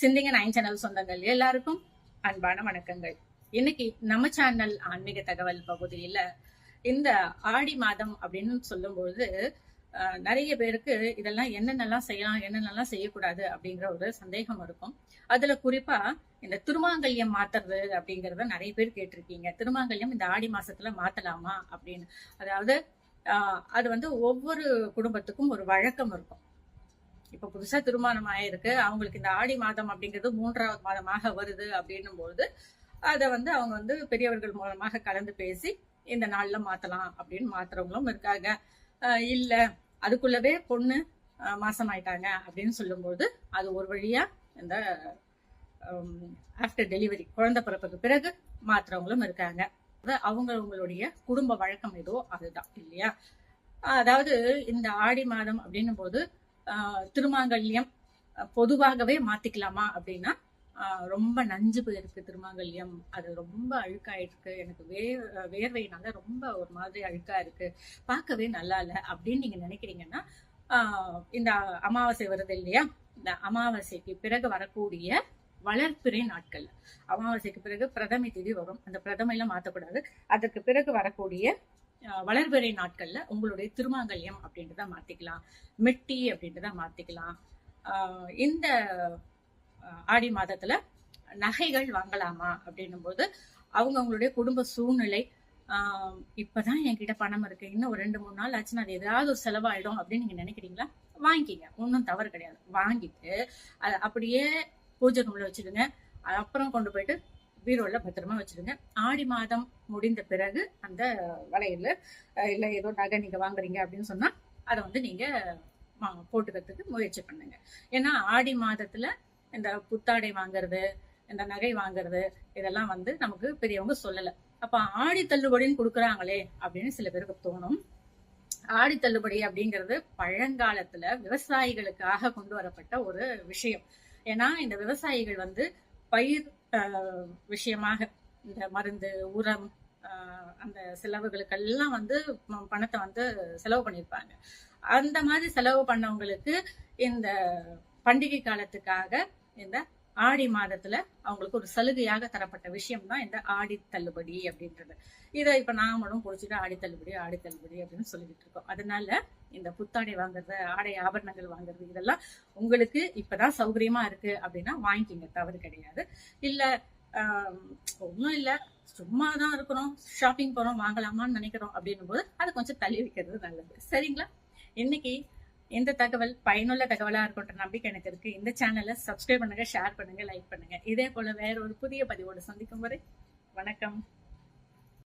சிந்திங்க nine channel சொந்தங்கள் எல்லாருக்கும் அன்பான வணக்கங்கள். இன்னைக்கு நம்ம சேனல் ஆன்மீக தகவல் பகுதியில இந்த ஆடி மாதம் அப்படின்னு சொல்லும்போது அஹ், நிறைய பேருக்கு இதெல்லாம் என்னென்னலாம் செய்யலாம் என்னென்னலாம் செய்யக்கூடாது அப்படிங்கிற ஒரு சந்தேகம் இருக்கும். அதுல குறிப்பா இந்த திருமாங்கல்யம் மாத்துறது அப்படிங்கறத நிறைய பேர் கேட்டிருக்கீங்க. திருமாங்கல்யம் இந்த ஆடி மாசத்துல மாத்தலாமா அப்படின்னு. அதாவது ஆஹ், அது வந்து ஒவ்வொரு குடும்பத்துக்கும் ஒரு வழக்கம் இருக்கும். இப்ப புதுசா திருமணம் ஆயிருக்கு அவங்களுக்கு இந்த ஆடி மாதம் அப்படிங்கிறது மூன்றாவது மாதமாக வருது அப்படின்னும் பொழுது அதை வந்து அவங்க வந்து பெரியவர்கள் மூலமாக கலந்து பேசி இந்த நாள்ல மாத்தலாம் அப்படின்னு மாத்துறவங்களும் இருக்காங்க. ஆஹ் இல்ல அதுக்குள்ளவே பொண்ணு மாசம் மாசமாயிட்டாங்க அப்படின்னு சொல்லும்போது அது ஒரு வழியா இந்த ஆஃப்டர் டெலிவரி குழந்தை பிறப்புக்கு பிறகு மாத்துறவங்களும் இருக்காங்க. அவங்க அவங்களுடைய குடும்ப வழக்கம் ஏதோ அதுதான் இல்லையா? அதாவது இந்த ஆடி மாதம் அப்படின்னும் போது திருமாங்கல்யம் பொதுவாகவே மாத்திக்கலாமா அப்படின்னா ரொம்ப நஞ்சு போயிருக்கு திருமாங்கல்யம். அது ரொம்ப அழுக்காயிருக்கு. எனக்கு வே வேர்வையினால ரொம்ப ஒரு மாதிரி அழுக்கா இருக்கு. பார்க்கவே நல்லா இல்லை அப்படின்னு நீங்க நினைக்கிறீங்கன்னா ஆஹ் இந்த அமாவாசை வருது இல்லையா? இந்த அமாவாசைக்கு பிறகு வரக்கூடிய வளர்ப்பிறை நாட்கள். அமாவாசைக்கு பிறகு பிரதமை திதி வரும். அந்த பிரதமையில மாத்தக்கூடாது. அதற்கு பிறகு வரக்கூடிய வளர்பிறை நாட்கள்ல உங்களுடைய திருமாங்கல்யம் அப்படின்றத மாத்திக்கலாம். மெட்டி அப்படின்றத மாத்திக்கலாம். ஆஹ் இந்த ஆடி மாதத்துல நகைகள் வாங்கலாமா அப்படின்னும் போது அவங்க அவங்களுடைய குடும்ப சூழ்நிலை ஆஹ் இப்பதான் என்கிட்ட பணம் இருக்கு. இன்னும் ஒரு ரெண்டு மூணு நாள் ஆச்சுன்னா அது ஏதாவது ஒரு செலவாயிடும் அப்படின்னு நீங்க நினைக்கிறீங்களா? வாங்கிக்கிங்க. ஒன்றும் தவறு கிடையாது. வாங்கிட்டு அதை அப்படியே பூஜை ரூம்ல வச்சிடுங்க அப்புறம் கொண்டு போயிட்டு பீரோல பத்திரமா வச்சிருங்க. ஆடி மாதம் முடிந்த பிறகு அந்த வளையல் இல்லை இல்ல ஏதோ நகை நீங்க வாங்குறீங்க அப்படின்னு சொன்னா அதை வந்து நீங்க போட்டுக்கிறதுக்கு முயற்சி பண்ணுங்க. ஏன்னா ஆடி மாதத்துல இந்த புத்தாடை வாங்குறது இந்த நகை வாங்குறது இதெல்லாம் வந்து நமக்கு பெரியவங்க சொல்லல. அப்ப ஆடி தள்ளுபடின்னு கொடுக்குறாங்களே அப்படின்னு சில பேருக்கு தோணும். ஆடி தள்ளுபடி அப்படிங்கிறது பழங்காலத்துல விவசாயிகளுக்காக கொண்டு வரப்பட்ட ஒரு விஷயம். ஏன்னா இந்த விவசாயிகள் வந்து பயிர் விஷயமாக இந்த மருந்து உரம் ஆஹ், அந்த செலவுகளுக்கெல்லாம் வந்து பணத்தை வந்து செலவு பண்ணியிருப்பாங்க. அந்த மாதிரி செலவு பண்ணவங்களுக்கு இந்த பண்டிகை காலத்துக்காக இந்த ஆடி மாதத்துல அவங்களுக்கு ஒரு சலுகையாக தரப்பட்ட விஷயம் தான் இந்த ஆடி தள்ளுபடி அப்படின்றது. இதை இப்ப நாமளும் குடிச்சிட்டு ஆடி தள்ளுபடி ஆடி தள்ளுபடி அப்படின்னு சொல்லிட்டு இருக்கோம். அதனால இந்த புத்தாடை வாங்குறது ஆடை ஆபரணங்கள் வாங்குறது இதெல்லாம் உங்களுக்கு இப்பதான் சௌகரியமா இருக்கு அப்படின்னா வாங்கிக்கிங்க தவறு கிடையாது. இல்ல ஒன்றும் இல்ல சும்மா தான் இருக்கிறோம் ஷாப்பிங் போறோம் வாங்கலாமான்னு நினைக்கிறோம் அப்படின்னும் போது அதை கொஞ்சம் தள்ளி வைக்கிறது நல்லது. சரிங்களா? இன்னைக்கு இந்த தகவல் பயனுள்ள தகவலாக இருக்குன்ற நம்பிக்கை எனக்கு இருக்கு. இந்த சேனலை சப்ஸ்கிரைப் பண்ணுங்க ஷேர் பண்ணுங்க லைக் பண்ணுங்க. இதே போல வேற ஒரு புதிய பதிவோடு சந்திக்கும் வரை வணக்கம்.